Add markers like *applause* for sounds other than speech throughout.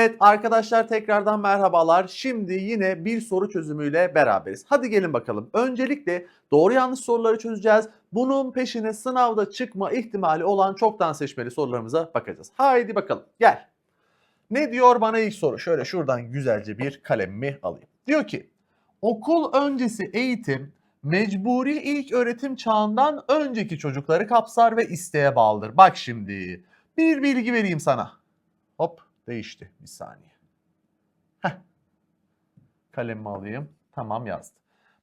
Evet arkadaşlar tekrardan merhabalar. Şimdi yine bir soru çözümüyle beraberiz. Hadi gelin bakalım. Öncelikle doğru yanlış soruları çözeceğiz. Bunun peşine sınavda çıkma ihtimali olan çoktan seçmeli sorularımıza bakacağız. Haydi bakalım gel. Ne diyor bana ilk soru? Şöyle şuradan güzelce bir kalemimi alayım. Diyor ki okul öncesi eğitim mecburi ilk öğretim çağından önceki çocukları kapsar ve isteğe bağlıdır. Bak şimdi bir bilgi vereyim sana. Değişti bir saniye. Heh. Kalemimi alayım. Tamam yazdı.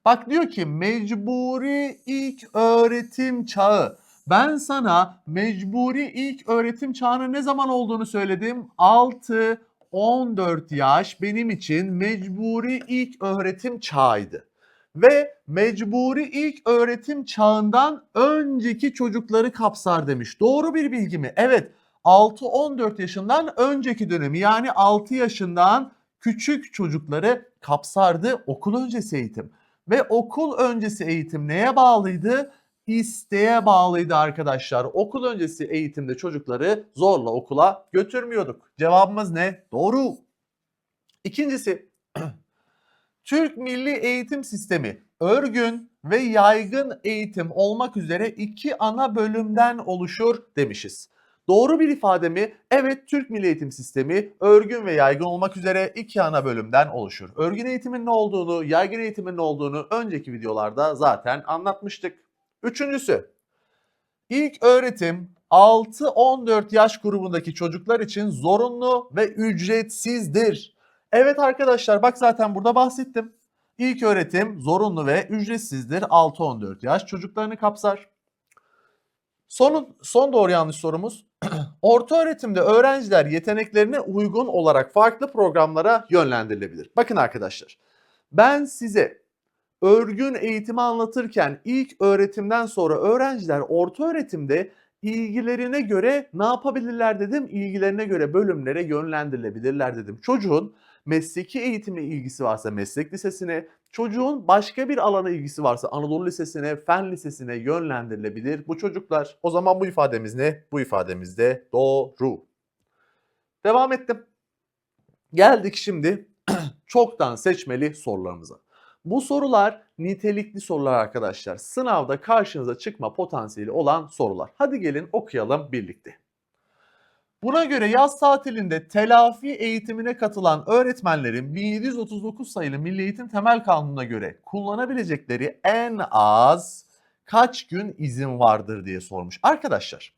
Bak diyor ki mecburi ilk öğretim çağı. Ben sana mecburi ilk öğretim çağının ne zaman olduğunu söyledim. 6 14 yaş benim için mecburi ilk öğretim çağıydı. Ve mecburi ilk öğretim çağından önceki çocukları kapsar demiş. Doğru bir bilgi mi? Evet. 6-14 yaşından önceki dönemi yani 6 yaşından küçük çocukları kapsardı okul öncesi eğitim. Ve okul öncesi eğitim neye bağlıydı? İsteğe bağlıydı arkadaşlar. Okul öncesi eğitimde çocukları zorla okula götürmüyorduk. Cevabımız ne? Doğru. İkincisi *clears throat* Türk Milli Eğitim Sistemi örgün ve yaygın eğitim olmak üzere iki ana bölümden oluşur demişiz. Doğru bir ifade mi? Evet Türk Milli Eğitim Sistemi örgün ve yaygın olmak üzere iki ana bölümden oluşur. Örgün eğitimin ne olduğunu, yaygın eğitimin ne olduğunu önceki videolarda zaten anlatmıştık. Üçüncüsü, ilk öğretim 6-14 yaş grubundaki çocuklar için zorunlu ve ücretsizdir. Evet arkadaşlar bak zaten burada bahsettim. İlk öğretim zorunlu ve ücretsizdir. 6-14 yaş çocuklarını kapsar. Son, son doğru yanlış sorumuz. *clears throat* Orta öğretimde öğrenciler yeteneklerine uygun olarak farklı programlara yönlendirilebilir. Bakın arkadaşlar ben size örgün eğitimi anlatırken ilk öğretimden sonra öğrenciler orta öğretimde ilgilerine göre ne yapabilirler dedim. İlgilerine göre bölümlere yönlendirilebilirler dedim. Çocuğun mesleki eğitimle ilgisi varsa meslek lisesine, çocuğun başka bir alana ilgisi varsa Anadolu Lisesi'ne, Fen Lisesi'ne yönlendirilebilir bu çocuklar. O zaman bu ifademiz ne? Bu ifademiz de doğru. Devam ettim. Geldik şimdi *clears throat* çoktan seçmeli sorularımıza. Bu sorular nitelikli sorular arkadaşlar. Sınavda karşınıza çıkma potansiyeli olan sorular. Hadi gelin okuyalım birlikte. Buna göre yaz tatilinde telafi eğitimine katılan öğretmenlerin 1739 sayılı Milli Eğitim Temel Kanunu'na göre kullanabilecekleri en az kaç gün izin vardır diye sormuş. Arkadaşlar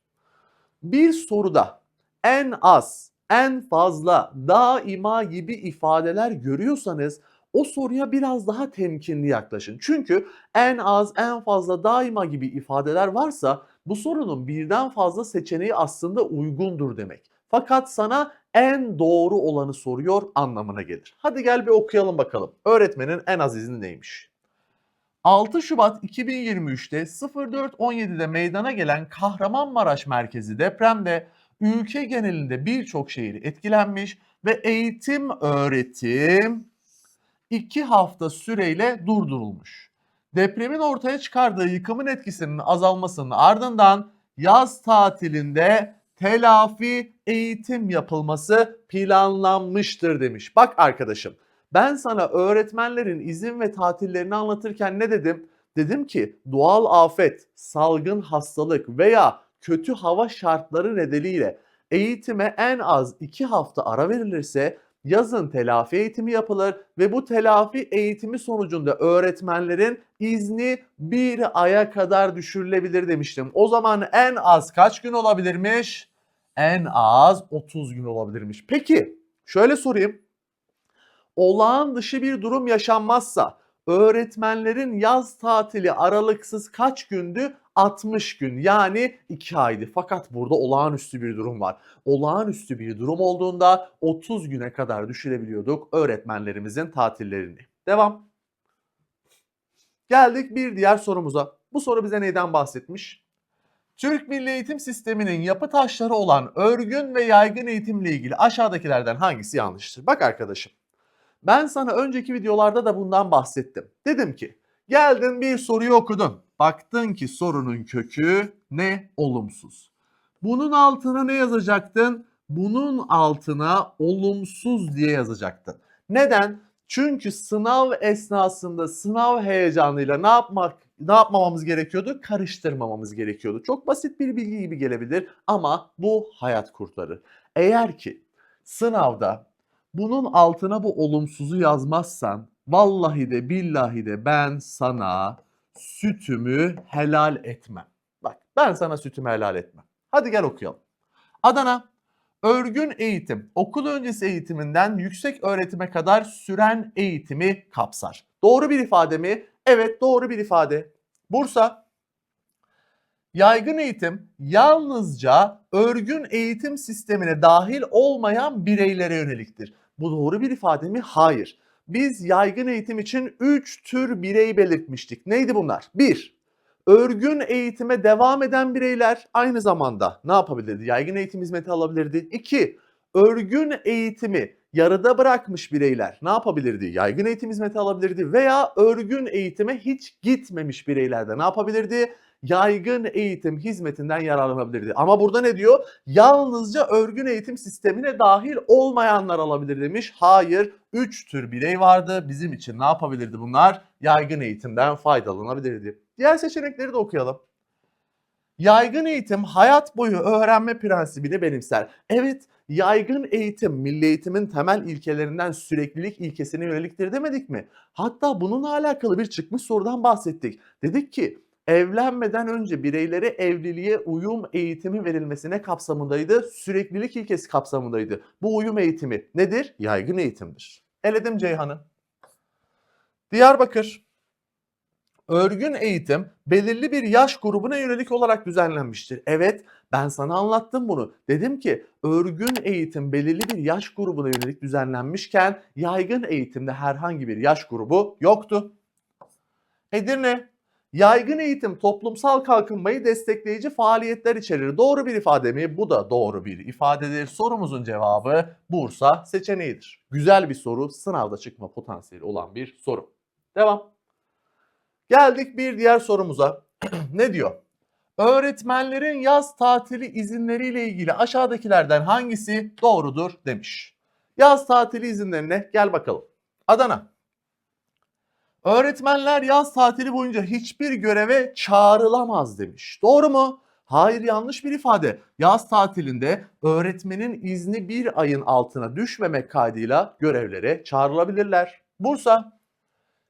bir soruda en az, en fazla, daima gibi ifadeler görüyorsanız o soruya biraz daha temkinli yaklaşın. Çünkü en az, en fazla, daima gibi ifadeler varsa bu sorunun birden fazla seçeneği aslında uygundur demek. Fakat sana en doğru olanı soruyor anlamına gelir. Hadi gel bir okuyalım bakalım. Öğretmenin en az izni neymiş? 6 Şubat 2023'te 04.17'de meydana gelen Kahramanmaraş merkezi depremde ülke genelinde birçok şehir etkilenmiş ve eğitim öğretim 2 hafta süreyle durdurulmuş. Depremin ortaya çıkardığı yıkımın etkisinin azalmasının ardından yaz tatilinde telafi eğitim yapılması planlanmıştır demiş. Bak arkadaşım ben sana öğretmenlerin izin ve tatillerini anlatırken ne dedim? Dedim ki doğal afet, salgın hastalık veya kötü hava şartları nedeniyle eğitime en az 2 hafta ara verilirse yazın telafi eğitimi yapılır ve bu telafi eğitimi sonucunda öğretmenlerin izni bir aya kadar düşürülebilir demiştim. O zaman en az kaç gün olabilirmiş? En az 30 gün olabilirmiş. Peki şöyle sorayım. Olağan dışı bir durum yaşanmazsa öğretmenlerin yaz tatili aralıksız kaç gündü? 60 gün yani 2 aydı. Fakat burada olağanüstü bir durum var. Olağanüstü bir durum olduğunda 30 güne kadar düşürebiliyorduk öğretmenlerimizin tatillerini. Devam. Geldik bir diğer sorumuza. Bu soru bize neyden bahsetmiş? Türk Milli Eğitim Sistemi'nin yapı taşları olan örgün ve yaygın eğitimle ilgili aşağıdakilerden hangisi yanlıştır? Bak arkadaşım. Ben sana önceki videolarda da bundan bahsettim. Dedim ki geldin bir soruyu okudun. Baktın ki sorunun kökü ne? Olumsuz. Bunun altına ne yazacaktın? bunun altına olumsuz diye yazacaktın. Neden? Çünkü sınav esnasında sınav heyecanıyla ne yapmak ne yapmamamız gerekiyordu? Karıştırmamamız gerekiyordu. Çok basit bir bilgi gibi gelebilir ama bu hayat kurtarır. Eğer ki sınavda bunun altına bu olumsuzu yazmazsan vallahi de billahi de ben sana sütümü helal etmem. Bak ben sana sütümü helal etmem. Hadi gel okuyalım. Adana örgün eğitim okul öncesi eğitiminden yüksek öğretime kadar süren eğitimi kapsar. Doğru bir ifade mi? Evet doğru bir ifade. Bursa Yaygın eğitim yalnızca örgün eğitim sistemine dahil olmayan bireylere yöneliktir. Bu doğru bir ifade mi? Hayır. Biz yaygın eğitim için 3 tür birey belirtmiştik. Neydi bunlar? 1. Örgün eğitime devam eden bireyler aynı zamanda ne yapabilirdi? Yaygın eğitim hizmeti alabilirdi. 2. Örgün eğitimi yarıda bırakmış bireyler ne yapabilirdi? Yaygın eğitim hizmeti alabilirdi veya örgün eğitime hiç gitmemiş bireyler de ne yapabilirdi? Yaygın eğitim hizmetinden yararlanabilirdi. Ama burada ne diyor? Yalnızca örgün eğitim sistemine dahil olmayanlar alabilir demiş. Hayır, 3 tür birey vardı. Bizim için ne yapabilirdi bunlar? Yaygın eğitimden faydalanabilirdi. Diğer seçenekleri de okuyalım. Yaygın eğitim hayat boyu öğrenme prensibini benimser. Evet, yaygın eğitim milli eğitimin temel ilkelerinden süreklilik ilkesine yöneliktir demedik mi? Hatta bununla alakalı bir çıkmış sorudan bahsettik. Dedik ki evlenmeden önce bireylere evliliğe uyum eğitimi verilmesine kapsamındaydı. Süreklilik ilkesi kapsamındaydı. Bu uyum eğitimi nedir? Yaygın eğitimdir. Eledim Ceyhan'ı. Diyarbakır. Örgün eğitim belirli bir yaş grubuna yönelik olarak düzenlenmiştir. Evet ben sana anlattım bunu. Dedim ki örgün eğitim belirli bir yaş grubuna yönelik düzenlenmişken yaygın eğitimde herhangi bir yaş grubu yoktu. Edirne Yaygın eğitim toplumsal kalkınmayı destekleyici faaliyetler içerir. Doğru bir ifade mi? Bu da doğru bir ifadedir. Sorumuzun cevabı Bursa seçeneğidir. Güzel bir soru, sınavda çıkma potansiyeli olan bir soru. Devam. Geldik bir diğer sorumuza. *clears throat* ne diyor? Öğretmenlerin yaz tatili izinleriyle ilgili aşağıdakilerden hangisi doğrudur demiş. Yaz tatili izinlerine gel bakalım. Adana. Öğretmenler yaz tatili boyunca hiçbir göreve çağrılamaz demiş. Doğru mu? Hayır yanlış bir ifade. Yaz tatilinde öğretmenin izni bir ayın altına düşmemek kaydıyla görevlere çağrılabilirler. Bursa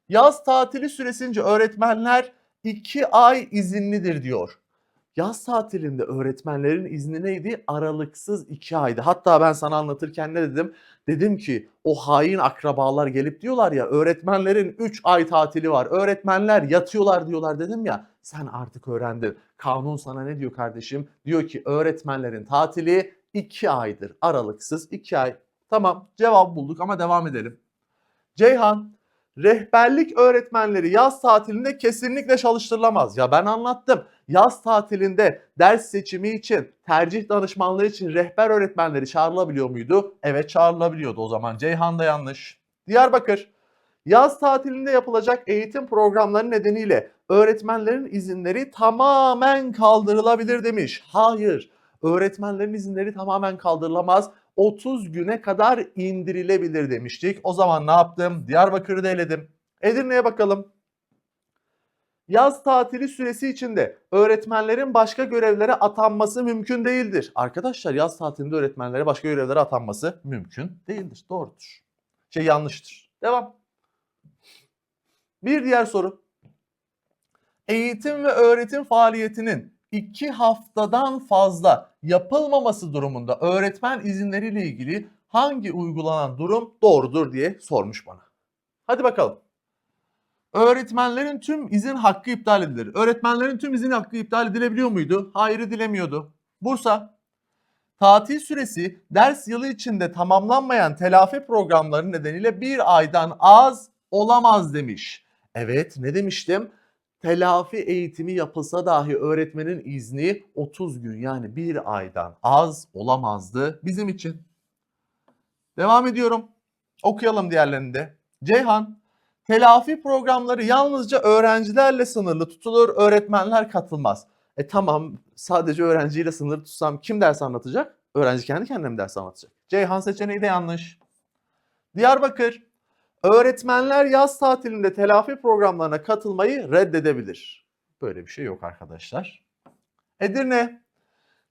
Yaz tatili süresince öğretmenler iki ay izinlidir diyor. Yaz tatilinde öğretmenlerin izni neydi? Aralıksız iki aydı. Hatta ben sana anlatırken ne dedim? Dedim ki o hain akrabalar gelip diyorlar ya öğretmenlerin 3 ay tatili var. Öğretmenler yatıyorlar diyorlar dedim ya. Sen artık öğrendin. Kanun sana ne diyor kardeşim? Diyor ki öğretmenlerin tatili 2 aydır. Aralıksız 2 ay. Tamam cevap bulduk ama devam edelim. Ceyhan rehberlik öğretmenleri yaz tatilinde kesinlikle çalıştırılamaz. Ya ben anlattım. Yaz tatilinde ders seçimi için, tercih danışmanlığı için rehber öğretmenleri çağrılabiliyor muydu? Evet çağrılabiliyordu o zaman. Ceyhan da yanlış. Diyarbakır. Yaz tatilinde yapılacak eğitim programları nedeniyle öğretmenlerin izinleri tamamen kaldırılabilir demiş. Hayır. Öğretmenlerin izinleri tamamen kaldırılamaz. 30 güne kadar indirilebilir demiştik. O zaman ne yaptım? Diyarbakır'ı da eledim. Edirne'ye bakalım. Yaz tatili süresi içinde öğretmenlerin başka görevlere atanması mümkün değildir. Arkadaşlar yaz tatilinde öğretmenlere başka görevlere atanması mümkün değildir. Doğrudur. Şey yanlıştır. Devam. Bir diğer soru. Eğitim ve öğretim faaliyetinin iki haftadan fazla yapılmaması durumunda öğretmen izinleriyle ilgili hangi uygulanan durum doğrudur diye sormuş bana. Hadi bakalım. Öğretmenlerin tüm izin hakkı iptal edilir. Öğretmenlerin tüm izin hakkı iptal edilebiliyor muydu? Hayır edilemiyordu. Bursa. Tatil süresi ders yılı içinde tamamlanmayan telafi programları nedeniyle bir aydan az olamaz demiş. Evet ne demiştim? Telafi eğitimi yapılsa dahi öğretmenin izni 30 gün yani bir aydan az olamazdı bizim için. Devam ediyorum. Okuyalım diğerlerini de. Ceyhan, telafi programları yalnızca öğrencilerle sınırlı tutulur, öğretmenler katılmaz. E tamam sadece öğrenciyle sınırlı tutsam kim ders anlatacak? Öğrenci kendi kendine mi ders anlatacak? Ceyhan seçeneği de yanlış. Diyarbakır, öğretmenler yaz tatilinde telafi programlarına katılmayı reddedebilir. Böyle bir şey yok arkadaşlar. Edirne,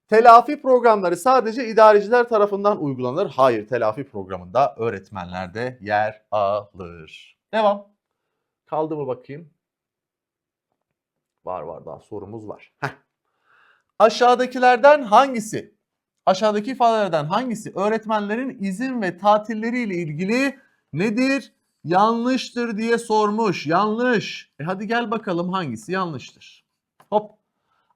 telafi programları sadece idareciler tarafından uygulanır. Hayır, telafi programında öğretmenler de yer alır. Devam. Kaldı mı bakayım? Var var daha sorumuz var. Heh. Aşağıdakilerden hangisi? Aşağıdaki ifadelerden hangisi öğretmenlerin izin ve tatilleriyle ilgili nedir? Yanlıştır diye sormuş. Yanlış. E hadi gel bakalım hangisi yanlıştır. Hop.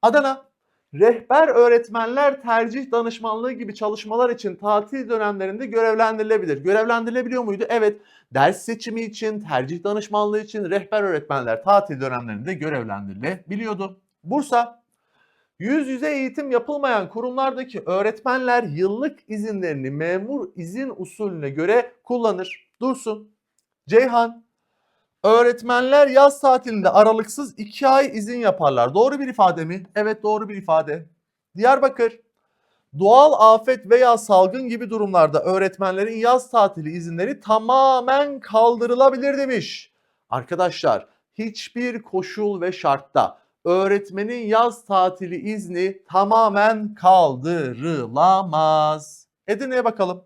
Adana. Rehber öğretmenler tercih danışmanlığı gibi çalışmalar için tatil dönemlerinde görevlendirilebilir. Görevlendirilebiliyor muydu? Evet. Ders seçimi için, tercih danışmanlığı için rehber öğretmenler tatil dönemlerinde görevlendirilebiliyordu. Bursa. Yüz yüze eğitim yapılmayan kurumlardaki öğretmenler yıllık izinlerini memur izin usulüne göre kullanır. Dursun. Ceyhan. Öğretmenler yaz tatilinde aralıksız 2 ay izin yaparlar. Doğru bir ifade mi? Evet doğru bir ifade. Diyarbakır. Doğal afet veya salgın gibi durumlarda öğretmenlerin yaz tatili izinleri tamamen kaldırılabilir demiş. Arkadaşlar hiçbir koşul ve şartta öğretmenin yaz tatili izni tamamen kaldırılamaz. Edirne'ye bakalım.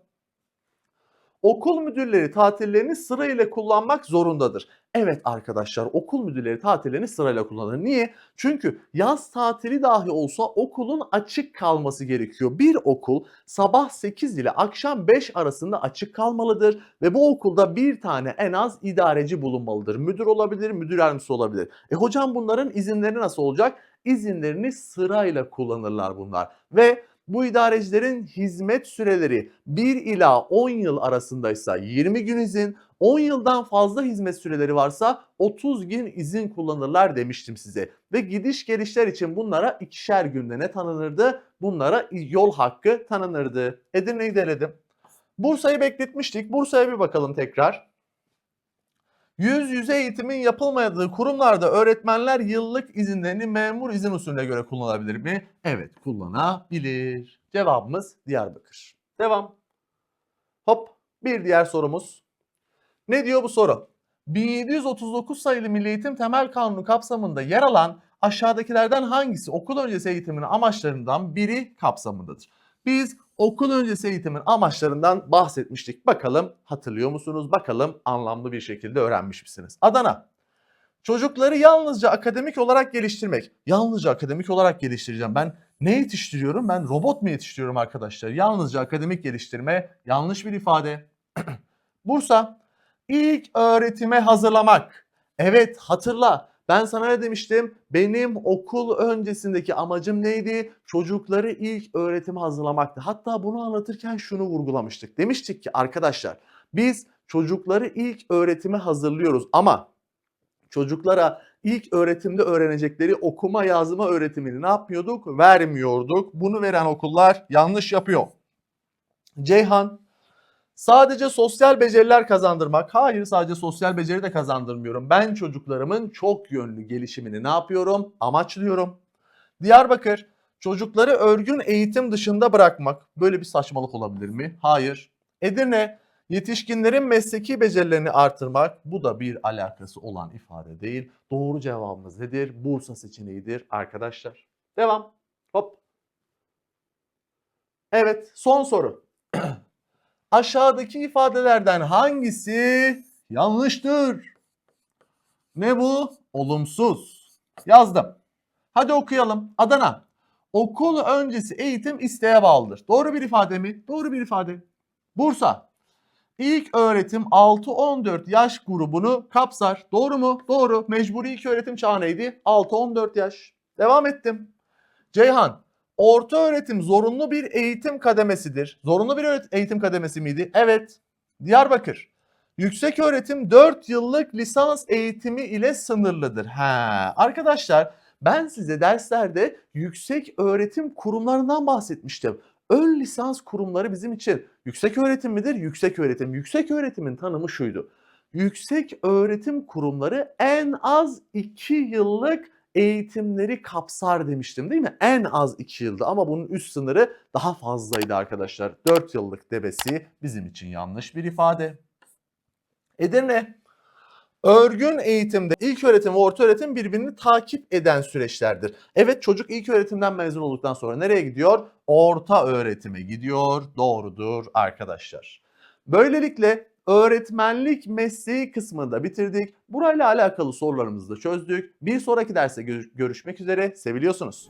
Okul müdürleri tatillerini sırayla kullanmak zorundadır. Evet arkadaşlar okul müdürleri tatillerini sırayla kullanır. Niye? Çünkü yaz tatili dahi olsa okulun açık kalması gerekiyor. Bir okul sabah 8 ile akşam 5 arasında açık kalmalıdır ve bu okulda bir tane en az idareci bulunmalıdır. Müdür olabilir, müdür yardımcısı olabilir. E hocam bunların izinleri nasıl olacak? İzinlerini sırayla kullanırlar bunlar ve bu idarecilerin hizmet süreleri 1 ila 10 yıl arasındaysa 20 gün izin, 10 yıldan fazla hizmet süreleri varsa 30 gün izin kullanırlar demiştim size. Ve gidiş gelişler için bunlara ikişer günde ne tanınırdı? Bunlara yol hakkı tanınırdı. Edirne'yi deledim. Bursa'yı bekletmiştik. Bursa'ya bir bakalım tekrar. Yüz yüze eğitimin yapılmadığı kurumlarda öğretmenler yıllık izinlerini memur izin usulüne göre kullanabilir mi? Evet kullanabilir. Cevabımız Diyarbakır. Devam. Hop bir diğer sorumuz. Ne diyor bu soru? 1739 sayılı Milli Eğitim Temel Kanunu kapsamında yer alan aşağıdakilerden hangisi okul öncesi eğitimin amaçlarından biri kapsamındadır? Biz okul öncesi eğitimin amaçlarından bahsetmiştik. Bakalım hatırlıyor musunuz? Bakalım anlamlı bir şekilde öğrenmiş misiniz? Adana. Çocukları yalnızca akademik olarak geliştirmek. Yalnızca akademik olarak geliştireceğim. Ben ne yetiştiriyorum? Ben robot mu yetiştiriyorum arkadaşlar? Yalnızca akademik geliştirme yanlış bir ifade. *clears throat* Bursa. İlk öğretime hazırlamak. Evet hatırla. Ben sana ne demiştim? Benim okul öncesindeki amacım neydi? Çocukları ilk öğretime hazırlamaktı. Hatta bunu anlatırken şunu vurgulamıştık. Demiştik ki arkadaşlar biz çocukları ilk öğretime hazırlıyoruz ama çocuklara ilk öğretimde öğrenecekleri okuma yazma öğretimini ne yapmıyorduk? Vermiyorduk. Bunu veren okullar yanlış yapıyor. Ceyhan Sadece sosyal beceriler kazandırmak. Hayır sadece sosyal beceri de kazandırmıyorum. Ben çocuklarımın çok yönlü gelişimini ne yapıyorum? Amaçlıyorum. Diyarbakır çocukları örgün eğitim dışında bırakmak. Böyle bir saçmalık olabilir mi? Hayır. Edirne yetişkinlerin mesleki becerilerini artırmak. Bu da bir alakası olan ifade değil. Doğru cevabımız nedir? Bursa seçeneğidir arkadaşlar. Devam. Hop. Evet son soru. *clears throat* Aşağıdaki ifadelerden hangisi yanlıştır? Ne bu? Olumsuz. Yazdım. Hadi okuyalım. Adana. Okul öncesi eğitim isteğe bağlıdır. Doğru bir ifade mi? Doğru bir ifade. Bursa. İlk öğretim 6-14 yaş grubunu kapsar. Doğru mu? Doğru. Mecburi ilk öğretim çağı neydi? 6-14 yaş. Devam ettim. Ceyhan. Orta öğretim zorunlu bir eğitim kademesidir. Zorunlu bir eğitim kademesi miydi? Evet. Diyarbakır. Yüksek öğretim 4 yıllık lisans eğitimi ile sınırlıdır. Ha, arkadaşlar ben size derslerde yüksek öğretim kurumlarından bahsetmiştim. Ön lisans kurumları bizim için yüksek öğretim midir? Yüksek öğretim. Yüksek öğretimin tanımı şuydu. Yüksek öğretim kurumları en az 2 yıllık eğitimleri kapsar demiştim değil mi? En az 2 yıldı ama bunun üst sınırı daha fazlaydı arkadaşlar. 4 yıllık demesi bizim için yanlış bir ifade. Edirne Örgün eğitimde ilk öğretim ve orta öğretim birbirini takip eden süreçlerdir. Evet çocuk ilk öğretimden mezun olduktan sonra nereye gidiyor? Orta öğretime gidiyor. Doğrudur arkadaşlar. Böylelikle öğretmenlik mesleği kısmını da bitirdik. Burayla alakalı sorularımızı da çözdük. Bir sonraki derste gö- görüşmek üzere. Seviliyorsunuz.